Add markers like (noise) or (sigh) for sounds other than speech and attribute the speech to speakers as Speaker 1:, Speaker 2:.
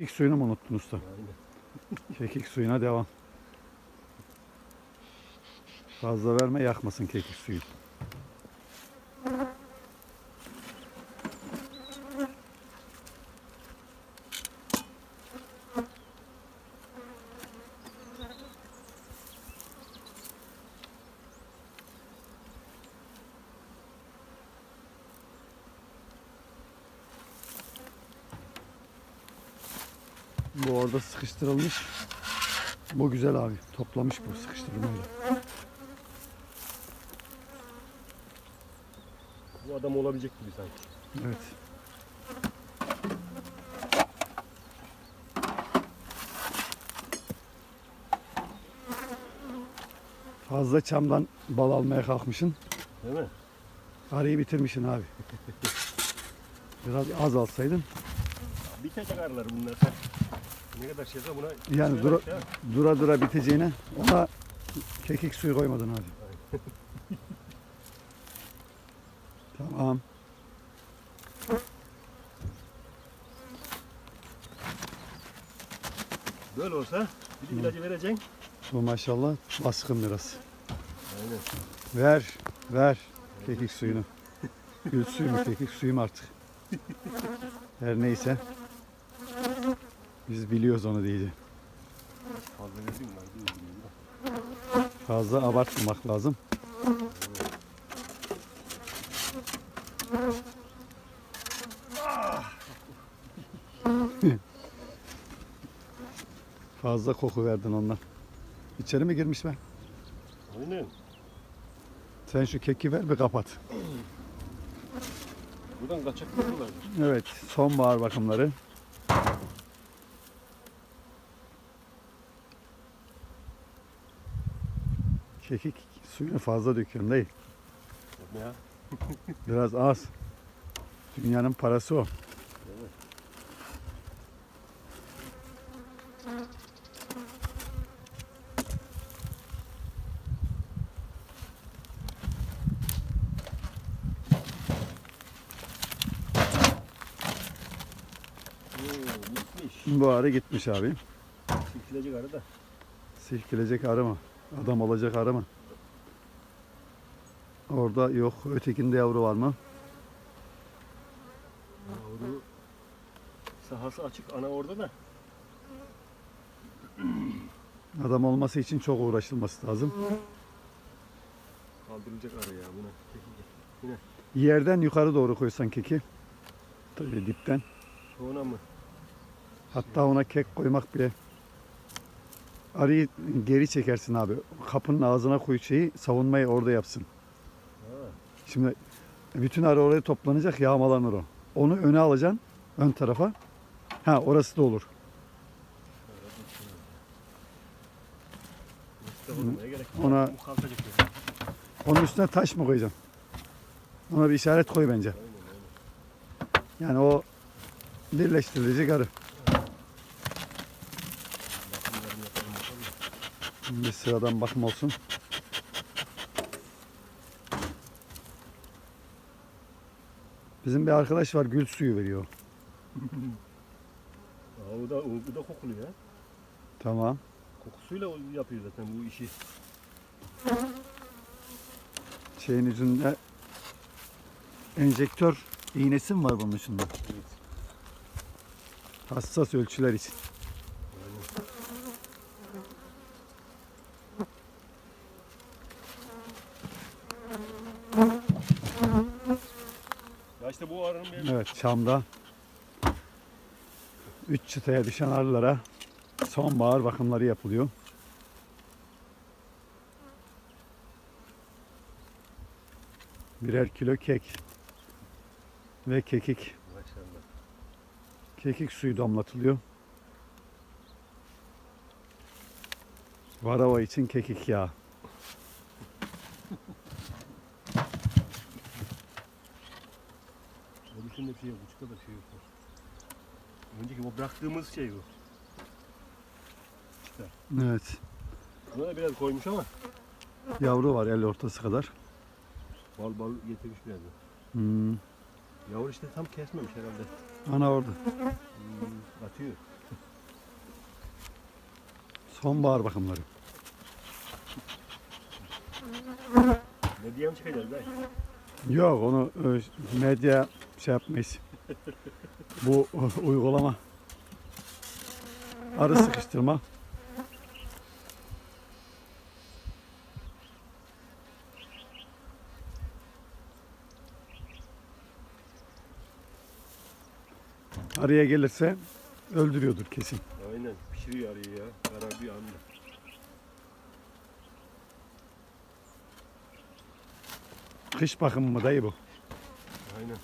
Speaker 1: Kekik suyunu mu unuttun usta? Kekik suyuna devam. Fazla verme yakmasın kekik suyu. Bu orada sıkıştırılmış. Bu güzel abi. Toplamış bu sıkıştırmayla.
Speaker 2: Bu adam olabilecek gibi sanki.
Speaker 1: Evet. Fazla çamdan bal almaya kalkmışsın.
Speaker 2: Değil mi?
Speaker 1: Arıyı bitirmişsin abi. (laughs) Biraz az alsaydın.
Speaker 2: Bitecek arılar bunlar. Ne kadar şeyse buna
Speaker 1: Yani dura,
Speaker 2: işte,
Speaker 1: dura dura biteceğine ona kekik suyu koymadın abi. (laughs) tamam.
Speaker 2: Böyle olsa bir de ilacı vereceksin.
Speaker 1: Bu maşallah baskın biraz.
Speaker 2: Aynen.
Speaker 1: Ver, ver kekik suyunu. Gül suyu mu, kekik suyu mu artık? Her neyse. Biz biliyoruz onu diyeceğim.
Speaker 2: Fazla değil, değil.
Speaker 1: Fazla abartmamak lazım. Fazla koku verdin ondan. İçeri mi girmiş be?
Speaker 2: Aynen.
Speaker 1: Sen şu keki ver bir kapat.
Speaker 2: Buradan kaçak.
Speaker 1: Evet, sonbahar bakımları. Kekik suyunu fazla döküyorum değil.
Speaker 2: Ya? (laughs)
Speaker 1: Biraz az. Dünyanın parası o. Bu arı gitmiş abi.
Speaker 2: Silkilecek arı da.
Speaker 1: Silkilecek arı mı? Adam olacak arı mı? Orada yok. Ötekinde yavru var mı?
Speaker 2: Yavru sahası açık. Ana orada da.
Speaker 1: Adam olması için çok uğraşılması lazım.
Speaker 2: Kaldırılacak arı ya buna. Peki.
Speaker 1: Yerden yukarı doğru koysan keki. Tabii dipten.
Speaker 2: Sonra mı?
Speaker 1: Hatta ona kek koymak bile. Arıyı geri çekersin abi. Kapının ağzına koy şeyi savunmayı orada yapsın. Şimdi bütün arı oraya toplanacak yağmalanır o. Onu öne alacaksın ön tarafa. Ha orası da olur. Ona-. Onun üstüne taş mı koyacaksın? Ona bir işaret koy bence. Yani o birleştirilecek arı. Şimdi sıradan bakım olsun. Bizim bir arkadaş var gül suyu veriyor. (laughs)
Speaker 2: Aa, o da, o da kokuluyor ya.
Speaker 1: Tamam.
Speaker 2: Kokusuyla yapıyor zaten bu işi.
Speaker 1: Şeyin yüzünde enjektör iğnesi mi var bunun içinde?
Speaker 2: Evet.
Speaker 1: Hassas ölçüler için.
Speaker 2: Aynen. Ya işte bu arının bir
Speaker 1: Evet Çam'da 3 çıtaya düşen arılara sonbahar bakımları yapılıyor. Birer kilo kek ve kekik.
Speaker 2: maşallah.
Speaker 1: Kekik suyu damlatılıyor. Varava için kekik yağı.
Speaker 2: Bir şey yok. Uçta da şey yok. Önceki o bıraktığımız şey bu. İşte.
Speaker 1: Evet.
Speaker 2: Buna da biraz koymuş ama
Speaker 1: Yavru var el ortası kadar.
Speaker 2: bal bal getirmiş biraz da.
Speaker 1: Hmm.
Speaker 2: Yavru işte tam kesmemiş herhalde.
Speaker 1: Ana orada.
Speaker 2: Hmm, atıyor.
Speaker 1: Sonbahar bakımları.
Speaker 2: Ne diyeyim çıkacağız dayı?
Speaker 1: Yok onu e, medya şey yapmayız. Bu (laughs) uygulama. Arı sıkıştırma. Arıya gelirse öldürüyordur kesin.
Speaker 2: Aynen pişiriyor arıyı ya. Karar bir anda.
Speaker 1: Kış bakımı mı dayı bu?
Speaker 2: Aynen.